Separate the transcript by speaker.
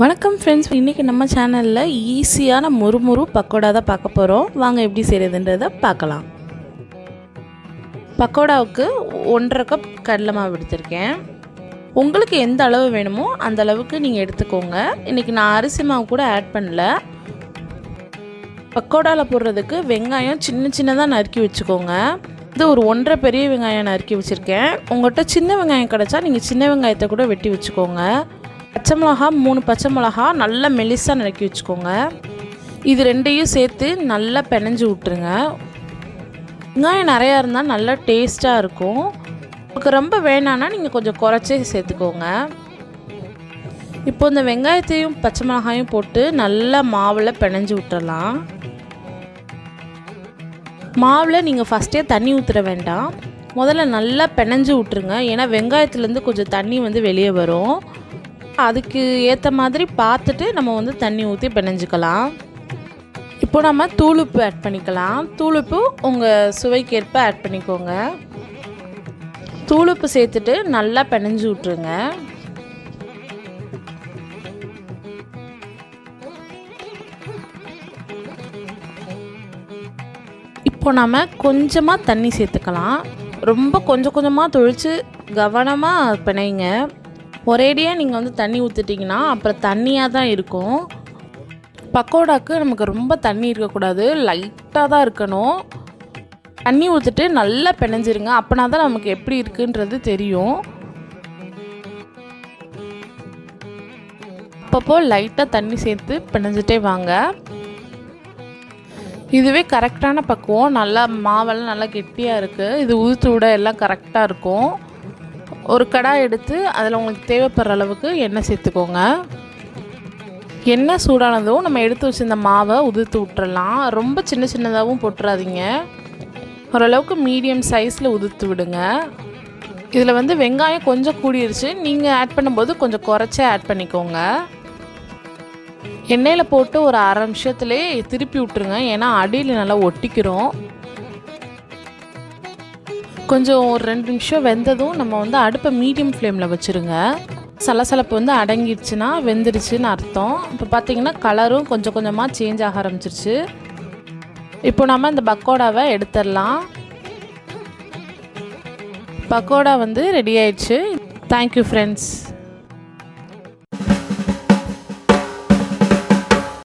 Speaker 1: வணக்கம் ஃப்ரெண்ட்ஸ் இன்றைக்கி நம்ம சேனலில் ஈஸியான முறுமுறு பக்கோடா தான் பார்க்க போகிறோம் வாங்க எப்படி செய்கிறதுன்றதை பார்க்கலாம். பக்கோடாவுக்கு ஒன்றரை கப் கடலை மாவு எடுத்திருக்கேன். உங்களுக்கு எந்த அளவு வேணுமோ அந்த அளவுக்கு நீங்கள் எடுத்துக்கோங்க. இன்றைக்கி நான் அரிசி மாவு கூட ஆட் பண்ணல. பக்கோடாவில் போடுறதுக்கு வெங்காயம் சின்ன சின்னதாக நறுக்கி வச்சுக்கோங்க. இது ஒரு ஒன்றரை பெரிய வெங்காயம் நறுக்கி வச்சுருக்கேன். உங்கள்கிட்ட சின்ன வெங்காயம் கிடச்சா நீங்கள் சின்ன வெங்காயத்தை கூட வெட்டி வச்சுக்கோங்க. பச்சை மிளகா மூணு பச்சை மிளகா நல்லா மெலிசாக நறுக்கி வச்சுக்கோங்க. இது ரெண்டையும் சேர்த்து நல்லா பிணைஞ்சு விட்ருங்க வெங்காயம் நிறையா இருந்தால் நல்லா டேஸ்ட்டாக இருக்கும். உங்களுக்கு ரொம்ப வேணான்னா நீங்கள் கொஞ்சம் குறைச்சே சேர்த்துக்கோங்க. இப்போ இந்த வெங்காயத்தையும் பச்சை மிளகாயும் போட்டு நல்லா மாவில் பிணைஞ்சு விட்டுறலாம். மாவில் நீங்கள் ஃபஸ்ட்டே தண்ணி ஊற்றுற வேண்டாம். முதல்ல நல்லா பிணைஞ்சு விட்ருங்க ஏன்னா வெங்காயத்துலேருந்து கொஞ்சம் தண்ணி வந்து வெளியே வரும். அதுக்கு ஏற்ற மாதிரி பார்த்துட்டு நம்ம வந்து தண்ணி ஊற்றி பிணைஞ்சிக்கலாம். இப்போ நம்ம தூளுப்பு ஆட் பண்ணிக்கலாம். தூளுப்பு உங்கள் சுவைக்கேற்ப ஆட் பண்ணிக்கோங்க. தூளுப்பு சேர்த்துட்டு நல்லா பிணைஞ்சு விட்ருங்க இப்போ நம்ம கொஞ்சமாக தண்ணி சேர்த்துக்கலாம். ரொம்ப கொஞ்சம் கொஞ்சமாக தொழிச்சு கவனமாக பிணைங்க. ஒரேடியாக நீங்கள் வந்து தண்ணி ஊற்றிட்டிங்கன்னா அப்புறம் தண்ணியாக தான் இருக்கும். பக்கோடாக்கு நமக்கு ரொம்ப தண்ணி இருக்கக்கூடாது. லைட்டாக தான் இருக்கணும். தண்ணி ஊற்றிட்டு நல்லா பிணைஞ்சிருங்க. அப்போனா தான் நமக்கு எப்படி இருக்குன்றது தெரியும். அப்பப்போ லைட்டாக தண்ணி சேர்த்து பிணைஞ்சிட்டே வாங்க. இதுவே கரெக்டான பக்குவம். நல்லா மாவெல்லாம் நல்லா கெட்டியாக இருக்குது இது ஊற்று விட எல்லாம் கரெக்டாக இருக்கும். ஒரு கடாய் எடுத்து அதில் உங்களுக்கு தேவைப்படுற அளவுக்கு எண்ணெய் சேர்த்துக்கோங்க. எண்ணெய் சூடானதும் நம்ம எடுத்து வச்சுருந்த மாவை உதிர்த்து விட்டுறலாம். ரொம்ப சின்ன சின்னதாகவும் போட்டுறாதீங்க. ஓரளவுக்கு மீடியம் சைஸில் உதிர்த்து விடுங்க. இதில் வந்து வெங்காயம் கொஞ்சம் கூடிருச்சு. நீங்கள் ஆட் பண்ணும்போது கொஞ்சம் குறைச்சே ஆட் பண்ணிக்கோங்க. எண்ணெயில் போட்டு ஒரு அரை நிமிஷத்துலேயே திருப்பி விட்டுருங்க. ஏன்னா அடியில் நல்லா ஒட்டிக்கிறோம். கொஞ்சம் ஒரு ரெண்டு நிமிஷம் வெந்ததும் நம்ம வந்து அடுப்பை மீடியம் ஃப்ளேமில் வச்சுருங்க. சலசலப்பு வந்து அடங்கிடுச்சுன்னா வெந்துருச்சுன்னு அர்த்தம். இப்போ பார்த்தீங்கன்னா கலரும் கொஞ்சம் கொஞ்சமாக சேஞ்ச் ஆக ஆரம்பிச்சிருச்சு. இப்போ நம்ம இந்த பக்கோடாவை எடுத்துடலாம். பக்கோடா வந்து ரெடி ஆயிடுச்சு. Thank you friends